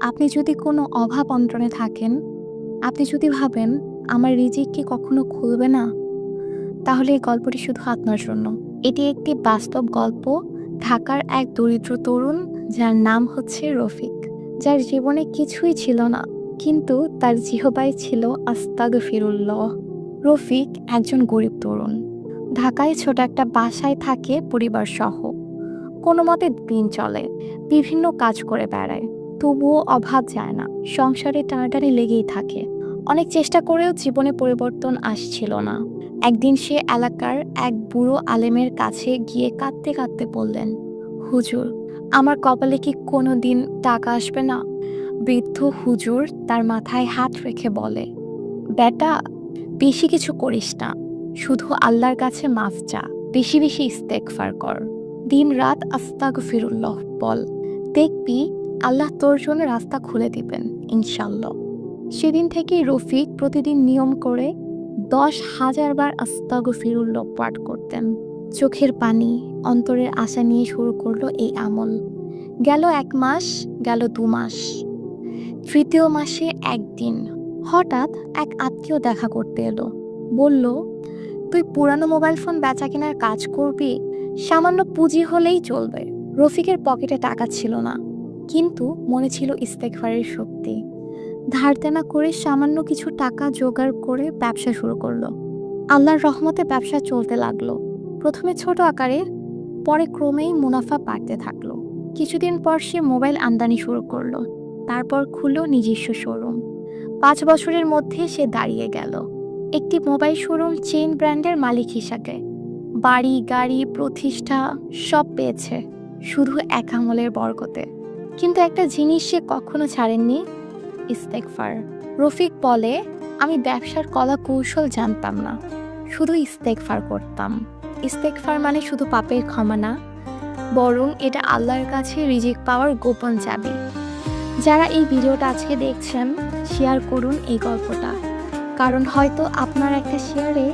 আপনি যদি কোনো অভাব অন্টনে থাকেন, আপনি যদি ভাবেন আমার রিজিক কি কখনো খুলবে না, তাহলে এই গল্পটি শুধু আপনার জন্য। এটি একটি বাস্তব গল্প ঢাকার এক দরিদ্র তরুণ যার নাম হচ্ছে রফিক। যার জীবনে কিছুই ছিল না, কিন্তু তার জিহবাই ছিল আস্তাগ ফিরুল্লাহ রফিক একজন গরিব তরুণ। ঢাকায় ছোট একটা বাসায় থাকে পরিবার সহ কোনো মতে দিন চলে, বিভিন্ন কাজ করে বেড়ায়। তবুও অভাব যায় না। সংসারে টানাটানি লেগেই থাকে। অনেক চেষ্টা করেও জীবনে পরিবর্তন আসছিল না। একদিন সে এলাকার এক বুড়ো আলেমের কাছে গিয়ে কাঁদতে কাঁদতে বললেন, হুজুর, আমার কপালে কি কোনো দিন টাকা আসবে না? বৃদ্ধ হুজুর তার মাথায় হাত রেখে বলে, বেটা, বেশি কিছু করিস না। শুধু আল্লাহর কাছে মাফ চা। বেশি বেশি ইস্তেকফার কর। দিন রাত আস্তাগ ফিরুল্লাহ বল। দেখবি আল্লাহ তোর জন্য রাস্তা খুলে দিবেন ইনশাল্লাহ সেদিন থেকেই রফিক প্রতিদিন নিয়ম করে দশ হাজার বার আস্তাগ ফিরুল্লাহ পাঠ করতেন। চোখের পানি, অন্তরের আশা নিয়ে শুরু করল এই আমল। গেল এক মাস, গেল দু মাস। তৃতীয় মাসে একদিন হঠাৎ এক আত্মীয় দেখা করতে এলো। বলল, তুই পুরানো মোবাইল ফোন বেচা কেনার কাজ করবি? সামান্য পুঁজি হলেই চলবে। রফিকের পকেটে টাকা ছিল না। কিন্তু মনে ছিল ইস্তেকফারের শক্তি। ধার দেনা করে সামান্য কিছু টাকা জোগাড় করে ব্যবসা শুরু করল। আল্লাহর রহমতে ব্যবসা চলতে লাগল। প্রথমে ছোট আকারে, পরে ক্রমেই মুনাফা বাড়তে থাকল। কিছুদিন পর সে মোবাইল আমদানি শুরু করল। তারপর খুললো নিজস্ব শোরুম। পাঁচ বছরের মধ্যে সে দাঁড়িয়ে গেল। একটি মোবাইল শোরুম চেইন ব্র্যান্ডের মালিক হিসাবে। বাড়ি, গাড়ি, প্রতিষ্ঠা সব পেয়েছে, শুধু এক আমলের বরকতে। কিন্তু একটা জিনিস সে কখনো ছাড়েননি ইস্তেকফার রফিক বলে, আমি ব্যবসার কলা কৌশল জানতাম না, শুধু ইস্তেকফার করতাম। ইস্তেকফার মানে শুধু পাপের ক্ষমা না, বরং এটা আল্লাহর কাছে রিজিক পাওয়ার গোপন চাবি। যারা এই ভিডিওটা আজকে দেখছেন, শেয়ার করুন এই গল্পটা। কারণ হয়তো আপনার একটা শেয়ারে